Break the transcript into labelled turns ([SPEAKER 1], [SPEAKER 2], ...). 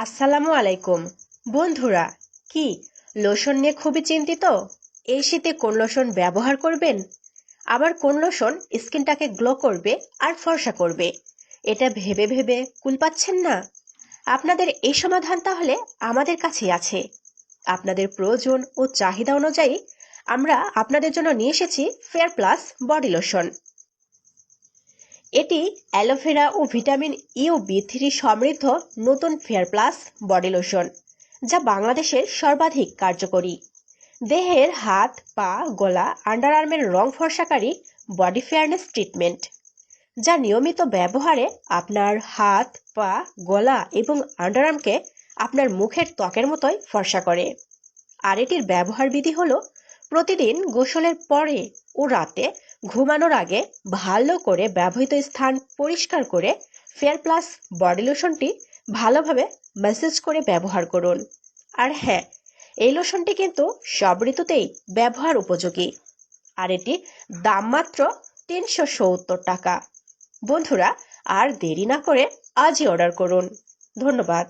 [SPEAKER 1] আসসালামু আলাইকুম। বন্ধুরা, কি, লোশন নিয়ে খুবই চিন্তিত? এই শীতে কোন লোশন ব্যবহার করবেন? আবার কোন লোশন স্কিনটাকে গ্লো করবে আর ফর্সা করবে? এটা ভেবে ভেবে কুল পাচ্ছেন না? আপনাদের এই সমাধান তাহলে আমাদের কাছেই আছে। আপনাদের প্রয়োজন ও চাহিদা অনুযায়ী আমরা আপনাদের জন্য নিয়ে এসেছি ফেয়ার প্লাস বডি লোশন। এটি অ্যালোভেরা ও ভিটামিন ই ও বি থ্রি সমৃদ্ধ নতুন ফেয়ার প্লাস বডি লোশন, যা বাংলাদেশের সর্বাধিক কার্যকরী। দেহের হাত, পা, গলা, আন্ডার আর্মের রং ফর্সাকারী বডি ফেয়ারনেস ট্রিটমেন্ট, যা নিয়মিত ব্যবহারে আপনার হাত, পা, গলা এবং আন্ডারআর্মকে আপনার মুখের ত্বকের মতোই ফর্সা করে। আর এটির ব্যবহার বিধি হলো প্রতিদিন গোসলের পরে ও রাতে ঘুমানোর আগে ভালো করে ব্যবহৃত স্থান পরিষ্কার করে ফেয়ার প্লাস বডি লোশনটি ভালোভাবে ম্যাসেজ করে ব্যবহার করুন। আর হ্যাঁ এই লোশনটি কিন্তু সব ঋতুতেই ব্যবহার উপযোগী। আর এটি দাম মাত্র তিনশো সত্তর টাকা। বন্ধুরা, আর দেরি না করে আজই অর্ডার করুন। ধন্যবাদ।